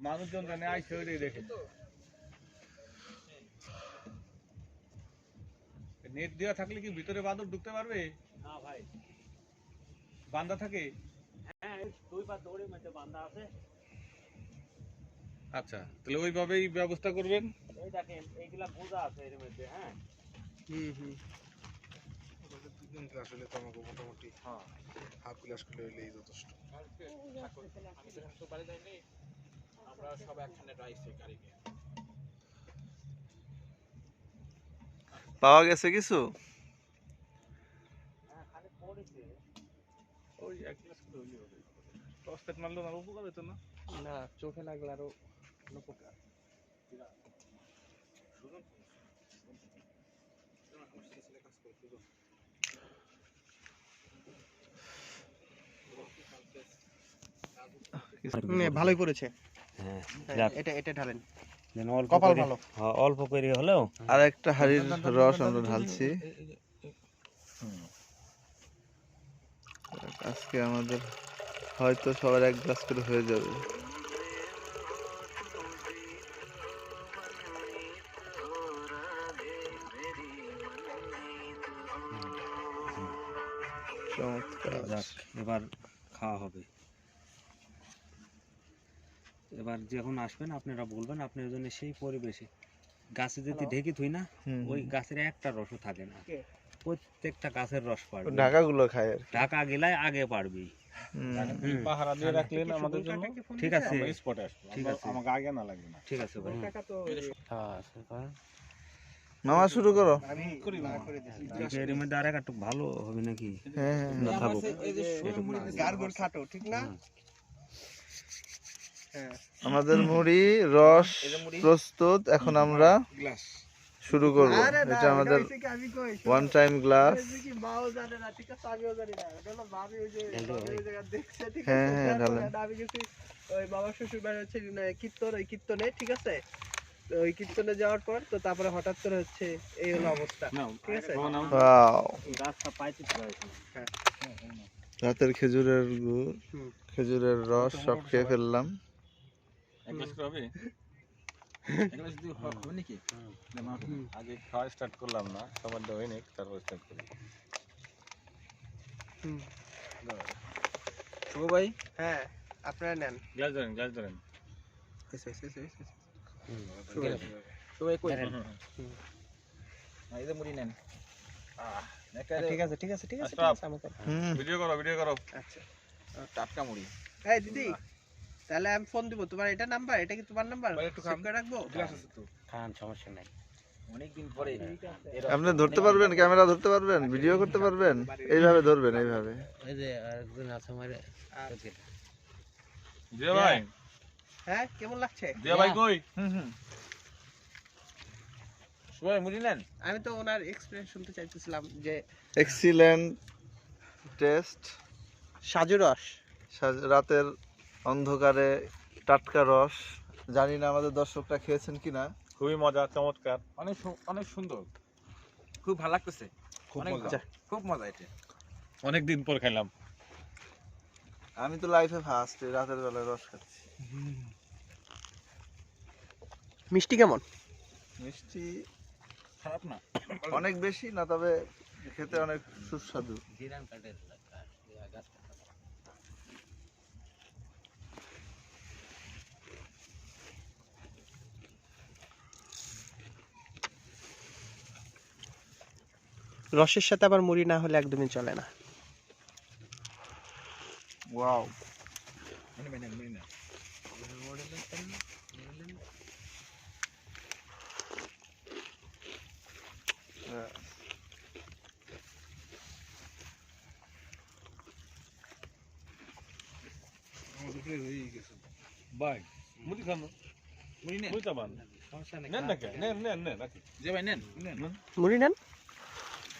মানুষজন জানে আইসে ওইটাই দেখে নেট দেওয়া থাকলে কি ভিতরে বাদর ঢুকতে পারবে না ভাই বান্দা থাকে হ্যাঁ এই দুই পা দৌড়ে মধ্যে বান্ধা আছে আচ্ছা তাহলে ওইভাবেই ব্যবস্থা করবেন এই দেখেন এইগুলা বোঝা আছে এর মধ্যে হ্যাঁ হুম হুম আমাকে মোটামুটি হ্যাঁ হাফ ক্লাস করে হলেই যথেষ্ট আমরা সব একখানে রাইছে গাড়িকে পাওয়া গেছে কিছু? হ্যাঁ পড়েছে। ওই এক ক্লাস করে হইলে টস পেট মারলো না উপকার হতো না? না চোখে লাগলে আরও উপকার। ভালোই করেছে হ্যাঁ হ্যাঁ, এটা এটা ঢালেন। কপাল ভালো। অল্প করে হলেও আর একটা হাড়ির রস আমরা ঢালছি। আজকে আমাদের হয়তো সবার এক গ্লাস করে হয়ে যাবে। চমৎকার। এবার খাওয়া হবে। এবার যখন আসবেন আপনারা বলবেন আপনার জন্য সেই পরিবেশে। গাছে যদি ঢেকে থুই না ওই গাছের একটা রসও থাকে না। প্রত্যেকটা গাছের রস পারবে ঢাকাগুলো খায় আর ঢাকা গেলায় আগে পারবি হুম, হুম। পাহারা দিয়ে রাখলেন আমাদের জন্য ঠিক আছে। স্পটে আসব। ঠিক আছে। আমাকে আগে না লাগবে না। ঠিক আছে ভাই। মামা শুরু করো। আমি না করে দিছি। এর মধ্যে আর একটু ভালো হবে নাকি? হ্যাঁ হ্যাঁ। না থাকো গারগোল খাটো ঠিক না? হ্যাঁ। আমাদের মুড়ি রস প্রস্তুত এখন আমরা শুরু করব। এটা আমাদের ওয়ান টাইম গ্লাস হ্যাঁ, হ্যাঁ, ঢালেন। ওই বাবা শ্বশুর বাড়ি হচ্ছে কীর্তন ওই কীর্তনে ঠিক আছে? ওই কীর্তনে যাওয়ার পর তো তারপরে হঠাৎ করে হচ্ছে এই হলো অবস্থা ঠিক আছে? ওয়াও গাছটা পাইতে পারবে রাতের খেজুরের গুড় খেজুরের রস সব খেয়ে ফেললাম। এক গ্লাস করে হবে এগুলো যদি হবে নাকি আগে খাওয়া স্টার্ট করলাম না সবার দেওয়া হয়নি তারপর স্টার্ট করি। হুম। শুভ ভাই? হ্যাঁ আপনারা নেন। গ্লাস ধরেন গ্লাস ধরেন। শুভ ভাই কই? এই যে মুড়ি নেন। একেবারে ঠিক আছে ঠিক আছে ঠিক আছে আচ্ছা। ঠিক আছে আমাকে হুম ভিডিও করো ভিডিও করো। আচ্ছা। টাটকা মুড়ি। এই দিদি তাহলে আমি ফোন দিব। তোমার এটা নাম্বার এটা কি তোমার নাম্বার একটু রাখব? গ্লাস আছে তো। খান সমস্যা নাই। অনেকদিন পরে আপনি ধরতে পারবেন ক্যামেরা ধরতে পারবেন ভিডিও করতে পারবেন এইভাবে ধরবেন এইভাবে। এই যে আরেকজন আছে মারে জিয়া ভাই। হ্যাঁ কেমন লাগছে? জিয়া ভাই কই? ভাই মুড়ি নেন? আমি তো ওনার এক্সপিরিয়েন্স শুনতে চাইতেছিলাম যে এক্সিলেন্ট টেস্ট সাজু রস। রাতের অন্ধকারে টাটকা রস। জানি না আমাদের দর্শকরা খেয়েছেন কিনা। খুবই মজা চমৎকার। অনেক অনেক সুন্দর। খুব ভালো লাগতেছে। খুব মজা। খুব মজা এটা। অনেক দিন পর খেলাম আমি তো লাইফে ফার্স্ট রাতের বেলায় রস খাচ্ছি। মিষ্টি কেমন? মিষ্টি খারাপ না। অনেক বেশি না তবে খেতে অনেক সুস্বাদু। রসের সাথে আবার মুড়ি না হলে একদমই চলে না। ওয়াও। মুড়ি নেন। মুড়ি নেন? কে